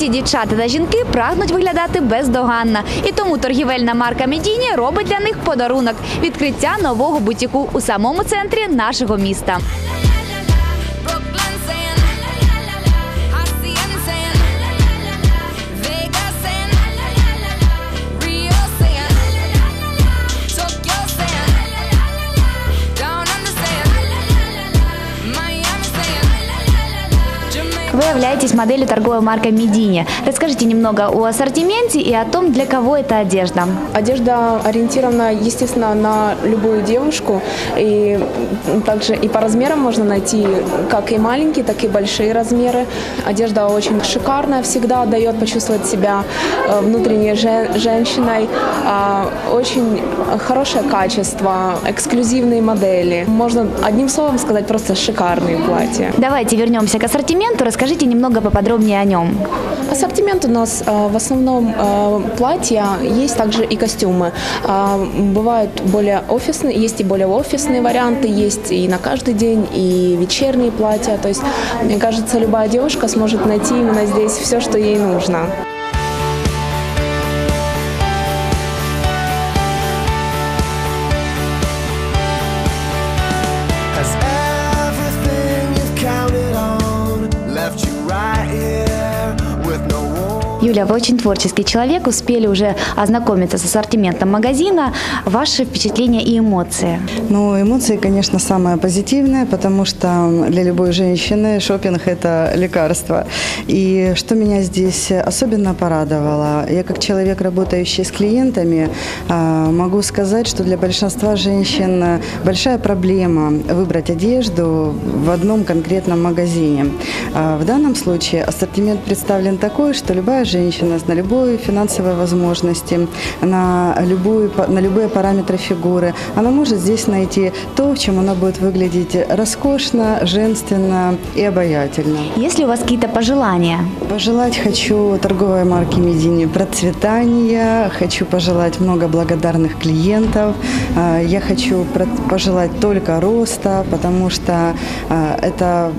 Усі дівчата та жінки прагнуть виглядати бездоганно. І тому торгівельна марка Медіні робить для них подарунок відкриття нового бутіку у самому центрі нашого міста. Являетесь моделью торговой марки Медини. Расскажите немного о ассортименте и о том, для кого эта одежда. Одежда ориентирована, естественно, на любую девушку. И также и по размерам можно найти как и маленькие, так и большие размеры. Одежда очень шикарная, всегда дает почувствовать себя э, внутренней же- женщиной. А, Очень хорошее качество, эксклюзивные модели. Можно одним словом сказать просто шикарные платья. Давайте вернемся к ассортименту. Расскажите немного поподробнее о нем. Ассортимент у нас э, в основном э, платья, есть также и костюмы. А, Бывают более офисные, есть и более офисные варианты, есть и на каждый день, и вечерние платья. То есть, мне кажется, любая девушка сможет найти именно здесь все, что ей нужно. Юля, вы очень творческий человек, успели уже ознакомиться с ассортиментом магазина. Ваши впечатления и эмоции? Ну, эмоции, конечно, самое позитивное, потому что для любой женщины шопинг – это лекарство. И что меня здесь особенно порадовало, я как человек, работающий с клиентами, а, могу сказать, что для большинства женщин большая проблема выбрать одежду в одном конкретном магазине. А В данном случае ассортимент представлен такой, что любая женщина на любой финансовой возможности, на, любую, на любые параметры фигуры, она может здесь найти то, в чем она будет выглядеть роскошно, женственно и обаятельно. Есть ли у вас какие-то пожелания? Пожелать хочу торговой марке Медини процветания, хочу пожелать много благодарных клиентов, А, я хочу пожелать только роста, потому что а, это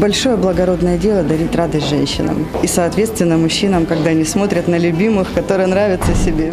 большое благородное дело дарить радость женщинам. И, соответственно, мужчинам, когда они смотрят на любимых, которые нравятся себе.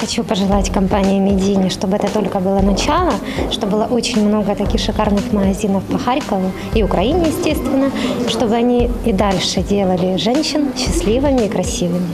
Хочу пожелать компании Медини, чтобы это только было начало, чтобы было очень много таких шикарных магазинов по Харькову и Украине, естественно, чтобы они и дальше делали женщин счастливыми и красивыми.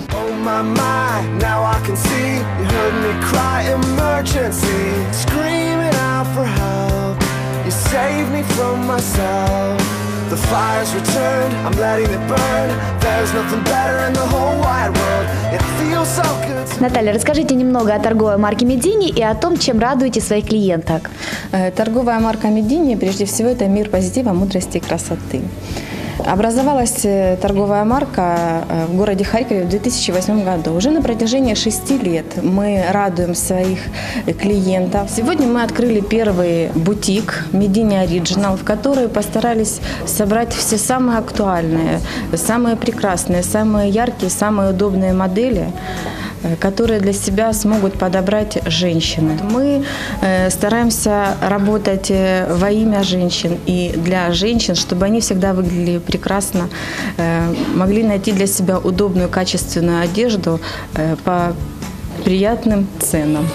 Screaming me from myself. The fire's returned, I'm letting it burn. There's nothing better in the whole wide world. It feels so good. Наталья, расскажите немного о торговой марке Медини и о том, чем радуете своих клиенток. Э, Торговая марка Медини, прежде всего, это мир позитива, мудрости и красоты. Образовалась э, торговая марка э, в городе Харькове в 2008 году. Уже на протяжении шести лет мы радуем своих э, клиентов. Сегодня мы открыли первый бутик Медини Original, в который постарались собрать все самые актуальные, самые прекрасные, самые яркие, самые удобные модели которые для себя смогут подобрать женщины. Мы э, стараемся работать э, во имя женщин и для женщин, чтобы они всегда выглядели прекрасно, э, могли найти для себя удобную, качественную одежду э, по приятным ценам.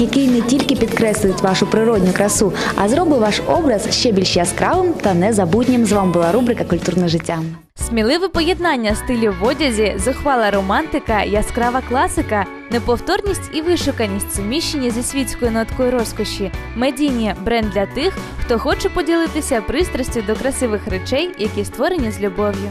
Який не тільки підкреслить вашу природню красу, а зробить ваш образ ще більш яскравим та незабутнім. З вами була рубрика Культурне життя. Сміливе поєднання стилів в одязі, зухвала романтика, яскрава класика, неповторність і вишуканість суміщені зі світською ноткою розкоші. Медіні бренд для тих, хто хоче поділитися пристрастю до красивих речей, які створені з любов'ю.